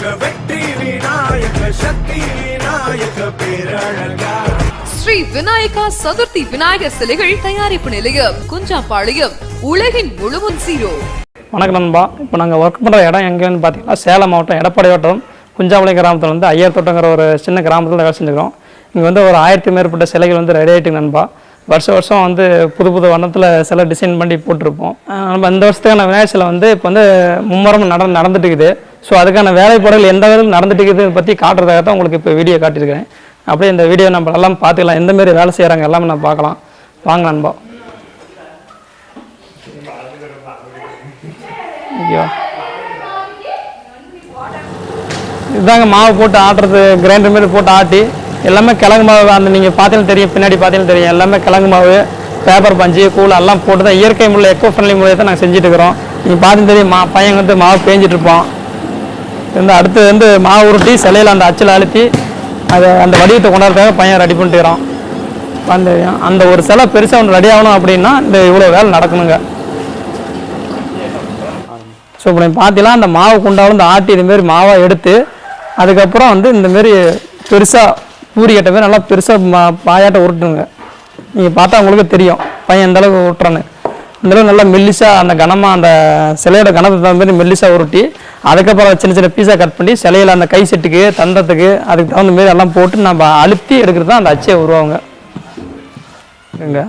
விநாயக வெற்றி விநாயக சக்தி விநாயக பேரழகா. ஸ்ரீ விநாயகா சதுர்த்தி விநாயகர் சிலைகள் தயாரிப்பு நிலையம் குஞ்சாப்பாளையம் உலகின் முழுவன் ஜீரோ வணக்கம் நண்பா. இப்போ நாங்கள் ஒர்க் பண்ணுற இடம் எங்கேன்னு பார்த்தீங்கன்னா சேலம் மாவட்டம் எடப்பாடி வட்டம் குஞ்சாமலை கிராமத்தில் வந்து ஐயர் தோட்டங்கிற ஒரு சின்ன கிராமத்தில் வேலை செஞ்சுக்கிறோம். இங்கே வந்து ஒரு ஆயிரத்தி மேற்பட்ட சிலைகள் வந்து ரெடி ஆகிட்டு நண்பா. வருஷம் வருஷம் வந்து புது புது வண்ணத்தில் சிலை டிசைன் பண்ணி போட்டிருப்போம். நம்ம இந்த வருஷத்துக்கான விநாயகர் சிலை வந்து இப்போ வந்து மும்மரம் நட நடந்துட்டு இருக்குது. ஸோ அதுக்கான வேலைப்பாடுகள் எந்த வகையில் நடந்துட்டு பற்றி காட்டுறதுக்காக தான் உங்களுக்கு இப்போ வீடியோ காட்டியிருக்கிறேன். அப்படியே இந்த வீடியோ நம்ம எல்லாம் பார்த்துக்கலாம். எந்தமாரி வேலை செய்கிறாங்க எல்லாமே நம்ம பார்க்கலாம். வாங்க நண்பா. ஓகேவா இதுதாங்க மாவு போட்டு ஆட்டுறது கிரைண்டர் மாரி போட்டு ஆட்டி எல்லாமே கிழங்கு மாவு அந்த நீங்கள் பார்த்தீங்கன்னா தெரியும் பின்னாடி பார்த்தீங்கன்னா தெரியும். எல்லாமே கிழங்கு மாவு பேப்பர் பஞ்சு கூழ் எல்லாம் போட்டு தான் இயற்கை முறையில் எக்கோ ஃப்ரெண்ட்லி முறையை தான் நாங்கள் செஞ்சுட்டு இருக்கிறோம். நீங்கள் பார்த்து தெரியும் மா பையன் வந்து மாவு பேஞ்சிட்ருப்போம் இந்த அடுத்து வந்து மா உருட்டி சிலையில் அந்த அச்சில் அழுத்தி அதை அந்த வடிவத்தை கொண்டாடுறதுக்காக பையன் ரெடி பண்ணிட்டுறான் அந்த அந்த ஒரு சிலை பெருசாக ஒன்று ரெடி ஆகணும் அப்படின்னா இந்த இவ்வளோ வேலை நடக்கணுங்க. ஸோ இப்போ நீங்கள் பார்த்தீங்கன்னா அந்த மாவு குண்டாவில் இந்த ஆட்டி இதுமாரி மாவாக எடுத்து அதுக்கப்புறம் வந்து இந்தமாரி பெருசாக பூரி கட்ட மாதிரி நல்லா பெருசாக மா பாயாட்ட உருட்டுங்க நீங்கள் பார்த்தா உங்களுக்கு தெரியும் பையன் எந்தளவுக்கு உருட்டுறான்னு. அந்தளவுக்கு நல்லா மெல்லிசாக அந்த கனமாக அந்த சிலையோட கனத்தை தகுந்த மாதிரி மெல்லிசாக உருட்டி அதுக்கப்புறம் சின்ன சின்ன பீஸாக கட் பண்ணி சிலையில் அந்த கை செட்டுக்கு தந்தத்துக்கு அதுக்கு தகுந்த மாரி எல்லாம் போட்டு நம்ம அழுத்தி எடுக்கிறது தான் அந்த அச்சையை உருவாங்க இங்கே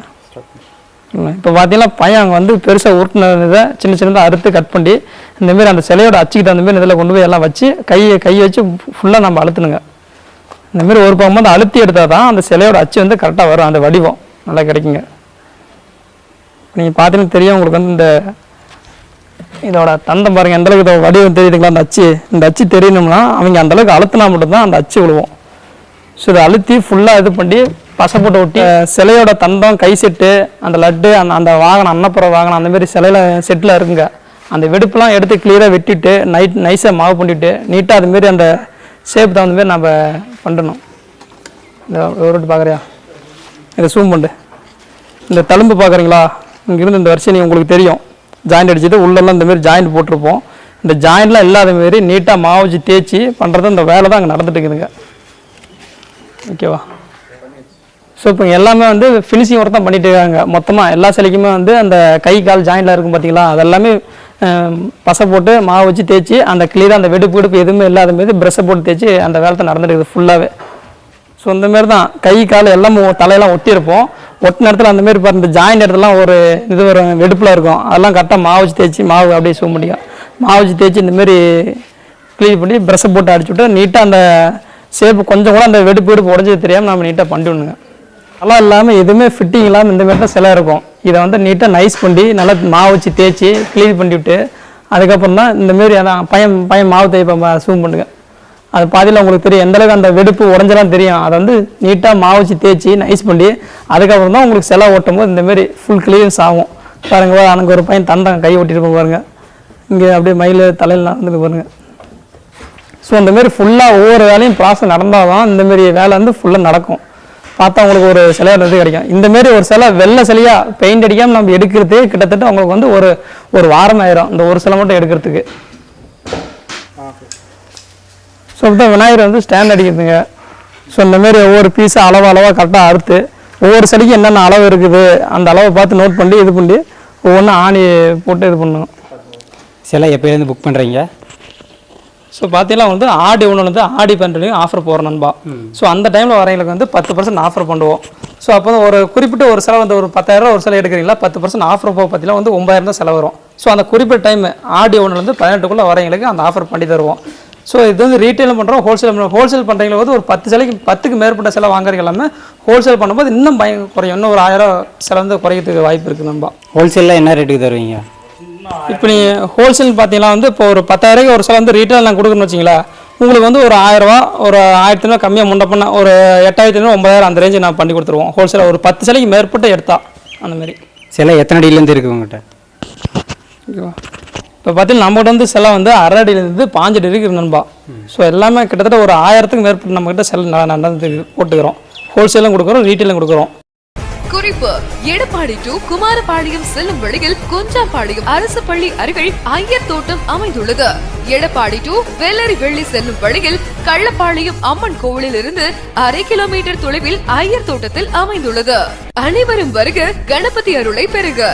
இப்போ பார்த்தீங்கன்னா பையன் அங்கே வந்து பெருசாக உருட்டினதை சின்ன சின்னதாக அறுத்து கட் பண்ணி இந்தமாரி அந்த சிலையோட அச்சுக்கு தகுந்த மாரி இதில் கொண்டு போய் எல்லாம் வச்சு கையை கை வச்சு ஃபுல்லாக நம்ம அழுத்தணுங்க. இந்தமாரி ஒரு பக்கம் வந்து அழுத்தி எடுத்தால் தான் அந்த சிலையோட அச்சு வந்து கரெக்டாக வரும் அந்த வடிவம். நல்லா கிடைக்குங்க. நீங்கள் பார்த்தீங்கன்னா தெரியும் உங்களுக்கு வந்து இந்த இதோட தந்தம் பாருங்கள் எந்த அளவுக்கு இதோட வடிவம் தெரியுதுங்களா அந்த அச்சு? இந்த அச்சு தெரியணும்னா அவங்க அந்த அளவுக்கு அழுத்தினா மட்டும்தான் அந்த அச்சு விழுவும். ஸோ இதை அழுத்தி ஃபுல்லாக இது பண்ணி பசை போட்டு ஒட்டி சிலையோட தந்தம் கை செட்டு அந்த லட்டு அந்த அந்த வாகனம் அன்னப்புற வாகனம் அந்த மாதிரி சிலையில் செட்டில் இருக்குங்க. அந்த வெடுப்புலாம் எடுத்து கிளியராக வெட்டிட்டு நைட் நைஸாக மாவு பண்ணிட்டு நீட்டாக அதுமாரி அந்த ஷேப் தகுந்த மாதிரி நம்ம பண்ணணும். இந்த ஒரு பார்க்குறியா? இதை சூம் பண்ணு. இந்த தழும்பு பார்க்குறீங்களா? இங்கிருந்து இந்த வரிசை உங்களுக்கு தெரியும். ஜாயிண்ட் அடிச்சுட்டு உள்ளெல்லாம் இந்தமாரி ஜாயிண்ட் போட்டிருப்போம். இந்த ஜாயின்லாம் இல்லாத மாரி நீட்டாக மாவு வச்சு தேய்ச்சி பண்ணுறது இந்த வேலை தான் அங்கே நடந்துட்டு இருக்குதுங்க. ஓகேவா ஸோ இப்போ எல்லாமே வந்து ஃபினிஷிங் ஒர்க் தான் பண்ணிட்டு இருக்காங்க. மொத்தமாக எல்லா சிலைக்குமே வந்து அந்த கை கால் ஜாயின்லாம் இருக்கும் பார்த்தீங்களா அதெல்லாமே பசை போட்டு மாவு வச்சு தேய்ச்சி அந்த கிளியராக அந்த வெடுப்பு வெடுப்பு எதுவுமே இல்லாத மாரி ப்ரெஷ்ஷை போட்டு தேய்ச்சி அந்த வேலை நடந்துட்டு இருக்குது ஃபுல்லாகவே ஸோ இந்த மாதிரி தான் கை கால் எல்லாம் தலையெல்லாம் ஒட்டியிருப்போம். ஒட்டின இடத்துல அந்த மாதிரி பாரு இந்த ஜாயிண்ட் இடத்துலாம் ஒரு இது ஒரு வெடுப்பில் இருக்கும். அதெல்லாம் கரெக்டாக மாவு வச்சு தேய்ச்சி மாவு அப்படியே சூ முடியும். மாவு வச்சு தேய்ச்சி இந்தமாரி க்ளீன் பண்ணி ப்ரெஷ்ஷை போட்டு அடிச்சு விட்டு நீட்டாக அந்த ஷேப்பு கொஞ்சம் கூட அந்த வெடுப்பு வெடுப்பு உடஞ்சது தெரியாமல் நம்ம நீட்டாக பண்ணிவிடுங்க நல்லா இல்லாமல் எதுவுமே ஃபிட்டிங் இல்லாமல் இந்த மாதிரி தான் சிலை இருக்கும். இதை வந்து நீட்டாக நைஸ் பண்ணி நல்லா மாவு வச்சு தேய்ச்சி க்ளீன் பண்ணிவிட்டு அதுக்கப்புறம் தான் இந்த மாரி அதான் பையன் பையன் மாவு தேய்ப்பா சூம் பண்ணுங்கள் அது பாதியில் உங்களுக்கு தெரியும். எந்த அளவுக்கு அந்த வெடுப்பு உடஞ்செல்லாம் தெரியும். அதை வந்து நீட்டாக மாவு வச்சு தேய்ச்சி நைஸ் பண்ணி அதுக்கப்புறம் தான் உங்களுக்கு சிலை ஓட்டும் போது இந்தமாரி ஃபுல் கிளியரன்ஸ் ஆகும். பாருங்க எனக்கு அங்கே ஒரு பையன் தந்தம் கை ஓட்டிட்டு பாருங்க. இங்கே அப்படியே மயில் தலையில் நடந்துட்டு பாருங்க. ஸோ இந்தமாரி ஃபுல்லாக ஒவ்வொரு வேலையும் ப்ராசஸ் நடந்தால் தான் இந்தமாரி வேலை வந்து ஃபுல்லாக நடக்கும். பார்த்தா உங்களுக்கு ஒரு சிலையானது கிடைக்கும். இந்தமாரி ஒரு சிலை வெள்ளை சிலையாக பெயிண்ட் அடிக்காமல் நம்ம எடுக்கிறதே கிட்டத்தட்ட உங்களுக்கு வந்து ஒரு ஒரு வாரம் ஆயிரும். இந்த ஒரு சிலை மட்டும் எடுக்கிறதுக்கு. ஸோ தான் விநாயகர் வந்து ஸ்டாண்ட் அடிக்கிறதுங்க ஸோ இந்த மாதிரி ஒவ்வொரு பீஸும் அளவு அளவாக கரெக்டாக அறுத்து ஒவ்வொரு சிலைக்கும் என்னென்ன அளவு இருக்குது அந்த அளவை பார்த்து நோட் பண்ணி இது பண்ணி ஒவ்வொன்றும் ஆணி போட்டு இது பண்ணணும். சிலை எப்போலேருந்து புக் பண்ணுறீங்க ஸோ பார்த்தீங்கன்னா வந்து ஆடி ஒன்று வந்து ஆடி பண்றதுலையும் ஆஃபர் போகிறோம் நண்பா. ஸோ அந்த டைமில் வரவங்களுக்கு வந்து பத்து பர்சன்ட் ஆஃபர் பண்ணுவோம். ஸோ அப்போ வந்து ஒரு குறிப்பிட்ட ஒரு செலவு வந்து ஒரு பத்தாயிரம் ஒரு சிலை எடுக்கிறீங்களா பத்து பர்சன்ட் ஆஃபர் போக பார்த்தீங்கன்னா வந்து ஒம்பாயிரம் தான் செலவு வரும். ஸோ அந்த குறிப்பிட்ட டைம் ஆடி ஒன்றுலேருந்து பதினெட்டுக்குள்ளே வரவங்களுக்கு அந்த ஆஃபர் பண்ணி தருவோம். ஸோ இது வந்து ரீட்டைலும் பண்ணுறோம் ஹோல்சேல் பண்ணுறோம் ஹோல்சேல் பண்ணுறவங்களுக்கு வந்து ஒரு பத்து சிலைக்கு பத்துக்கு மேற்பட்ட சிலை வாங்குறதுக்கு எல்லாமே ஹோல்சேல் பண்ணும்போது இன்னும் பயம் குறையும். இன்னும் ஒரு ஆயிரம் சிலை வந்து குறையறதுக்கு வாய்ப்பு இருக்குது நண்பா ஹோல்சேலில் என்ன ரேட்டுக்கு தருவீங்க? இப்போ நீ ஹோல்சேல் பார்த்தீங்கன்னா வந்து இப்போ ஒரு பத்தாயிரம் ஒரு சில வந்து ரீட்டைல் நான் கொடுக்கணும்னு வச்சிங்களா உங்களுக்கு வந்து ஒரு ஆயிரரூவா ஒரு ஆயிரத்தி ஐநூறு கம்மியாக பண்ண ஒரு எட்டாயிரத்தி ஐநூறு ஒன்பதாயிரம் அந்த ரேஞ்சு நான் பண்ணி கொடுத்துருவோம். ஹோல்சேலாக ஒரு பத்து சிலைக்கு மேற்பட்டு எடுத்தா அந்த மாதிரி. சிலை எத்தனை அடியிலேருந்து இருக்குது உங்கள்கிட்ட? ஓகேவா இப்போ பார்த்தீங்கன்னா நம்மகிட்ட வந்து சிலை வந்து அரை அடியிலேருந்து பாஞ்சு அடி இருக்குது நண்பா. ஸோ எல்லாமே கிட்டத்தட்ட ஒரு ஆயிரத்துக்கு மேற்பட்டு நம்மகிட்ட செல் நடந்து போட்டுக்கிறோம். ஹோல்சேலும் கொடுக்குறோம் ரீட்டெயிலும் கொடுக்குறோம். குறிப்பு எடப்பாடி டு குமாரபாளையம் செல்லும் வழியில் கொஞ்சாம்பாளையம் அரசு பள்ளி அருகில் ஐயர் தோட்டம் அமைந்துள்ளது. எடப்பாடி டு வெள்ளரி வெள்ளி செல்லும் வழியில் கள்ளப்பாளையம் அம்மன் கோவிலில் இருந்து அரை கிலோமீட்டர் தொலைவில் ஐயர் தோட்டத்தில் அமைந்துள்ளது. அனைவரும் வருக கணபதி அருளை பெறுக.